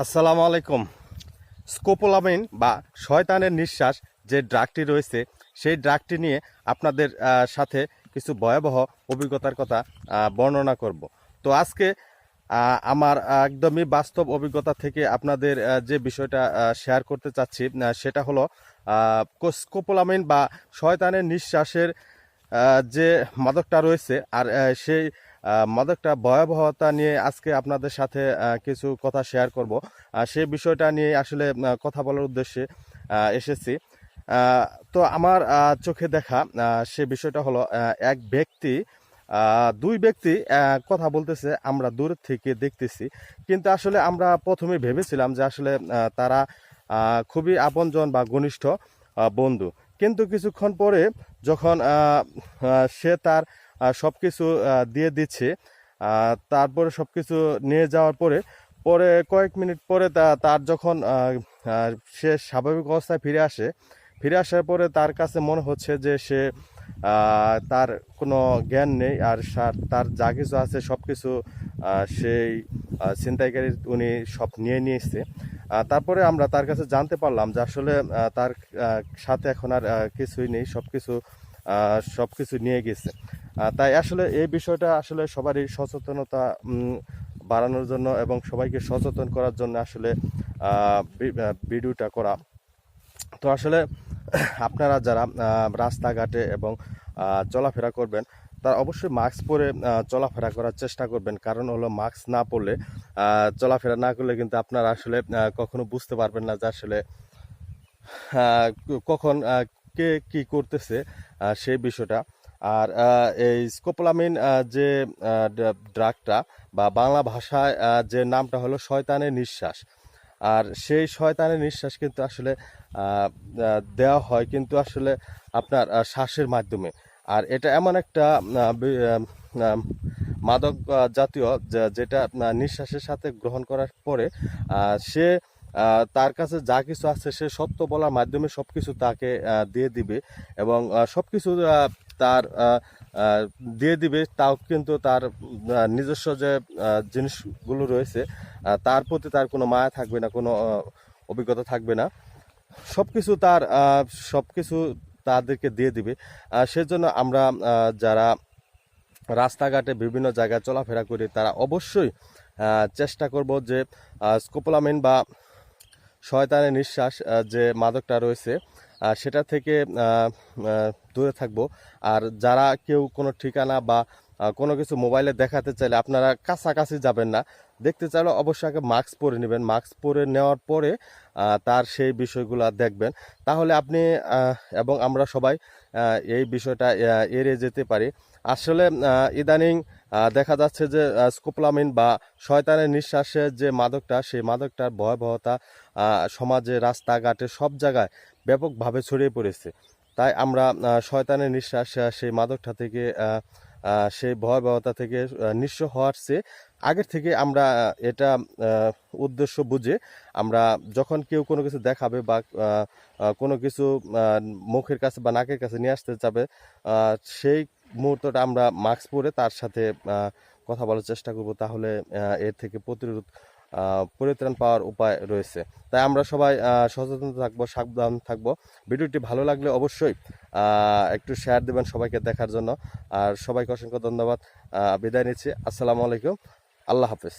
আসসালামু আলাইকুম। স্কোপোলামিন বা শয়তানের নিঃশ্বাস যে ড্রাগটি রয়েছে, সেই ড্রাগটি নিয়ে আপনাদের সাথে কিছু ভয়াবহ অভিজ্ঞতার কথা বর্ণনা করব। তো আজকে আমার একদমই বাস্তব অভিজ্ঞতা থেকে আপনাদের যে বিষয়টা শেয়ার করতে চাচ্ছি সেটা হলো স্কোপোলামিন বা শয়তানের নিঃশ্বাসের যে মাদকটা রয়েছে, আর সেই মাদকটা ভয়াবহতা নিয়ে আজকে আপনাদের সাথে কিছু কথা শেয়ার করব। সে বিষয়টা নিয়ে আসলে কথা বলার উদ্দেশ্যে এসেছি। তো আমার চোখে দেখা সে বিষয়টা হলো এক ব্যক্তি দুই ব্যক্তি কথা বলতেছে, আমরা দূর থেকে দেখতেছি। কিন্তু আসলে আমরা প্রথমে ভেবেছিলাম যে আসলে তারা খুবই আপনজন বা ঘনিষ্ঠ বন্ধু। কিন্তু কিছুক্ষণ পরে যখন সে তার সব কিছু দিয়ে দিচ্ছে। তারপরে সব কিছু নিয়ে যাওয়ার পরে পরে কয়েক মিনিট পরে তার যখন সে স্বাভাবিক অবস্থায় ফিরে আসে, ফিরে আসার পরে তার কাছে মনে হচ্ছে যে সে তার কোনো জ্ঞান নেই আর তার যা কিছু আছে সব কিছু সেই ছিনতাইকারী উনি সব নিয়ে নিয়েছে। তারপরে আমরা তার কাছে জানতে পারলাম যে আসলে তার সাথে এখন আর কিছুই নেই সব কিছু সব কিছু নিয়ে গেছে। তাই আসলে এই বিষয়টা আসলে সবারই সচেতনতা বাড়ানোর জন্য এবং সবাইকে সচেতন করার জন্য আসলে ভিডিওটা করা। তো আসলে আপনারা যারা রাস্তাঘাটে এবং চলাফেরা করবেন, তারা অবশ্যই মাস্ক পরে চলাফেরা করার চেষ্টা করবেন। কারণ হলো মাস্ক না পরলে চলাফেরা না করলে কিন্তু আপনারা আসলে কখনো বুঝতে পারবেন না যে আসলে কখন কে কি করতেছে সেই বিষয়টা। আর এই স্কোপোলামিন যে ড্রাগটা বা বাংলা ভাষায় যে নামটা হলো শয়তানের নিঃশ্বাস। আর সেই শয়তানের নিঃশ্বাস কিন্তু আসলে দেওয়া হয় কিন্তু আসলে আপনার শ্বাসের মাধ্যমে। আর এটা এমন একটা মাদক জাতীয় যেটা নিঃশ্বাসের সাথে গ্রহণ করার পরে সে তার কাছে যা কিছু আছে সে সত্য বলার মাধ্যমে সব কিছু তাকে দিয়ে দিবে এবং সব কিছু তার দিয়ে দিবে, তাও কিন্তু তার নিজস্ব যে জিনিসগুলো রয়েছে তার প্রতি তার কোনো মায়া থাকবে না, কোনো অভিজ্ঞতা থাকবে না। সব কিছু তার সব কিছু তাদেরকে দিয়ে দিবে। সেজন্য আমরা যারা রাস্তাঘাটে বিভিন্ন জায়গায় চলাফেরা করি, তারা অবশ্যই চেষ্টা করব যে স্কোপোলামিন বা শয়তানের নিঃশ্বাস যে মাদকটা রয়েছে সেটা থেকে দূরে থাকব। আর যারা কেউ কোনো ঠিকানা বা কোনো কিছু মোবাইলে দেখাতে চাইলে আপনারা কাছাকাছি যাবেন না। দেখতে চাইলে অবশ্যই আগে মাস্ক পরে নেবেন। মাস্ক পরে নেওয়ার পরে তার সেই বিষয়গুলো দেখবেন। তাহলে আপনি এবং আমরা সবাই এই বিষয়টা এড়িয়ে যেতে পারি। আসলে ইদানিং দেখা যাচ্ছে যে স্কোপলামিন বা শয়তানের নিঃশ্বাসের যে মাদকটা, সেই মাদকটার ভয়াবহতা সমাজে, রাস্তাঘাটে, সব জায়গায় ব্যাপকভাবে ছড়িয়ে পড়েছে। তাই আমরা শয়তানের নিঃশ্বাস সেই মাদকটা থেকে সেই ভয়াবহতা থেকে নিঃস্ব হওয়ার চেয়ে আগের থেকে আমরা এটা উদ্দেশ্য বুঝে আমরা যখন কেউ কোনো কিছু দেখাবে বা কোনো কিছু মুখের কাছে বা নাকের কাছে নিয়ে আসতে যাবে সেই মুহূর্তটা আমরা মাস্ক পরে তার সাথে কথা বলার চেষ্টা করব। তাহলে এর থেকে প্রতিরোধ পরিত্রাণ পাওয়ার উপায় রয়েছে। তাই আমরা সবাই সচেতন থাকব, সাবধান থাকব। ভিডিওটি ভালো লাগলে অবশ্যই একটু শেয়ার দেবেন সবাইকে দেখার জন্য। আর সবাইকে অসংখ্য ধন্যবাদ। বিদায় নিচ্ছি। আসসালামু আলাইকুম। আল্লাহ হাফেজ।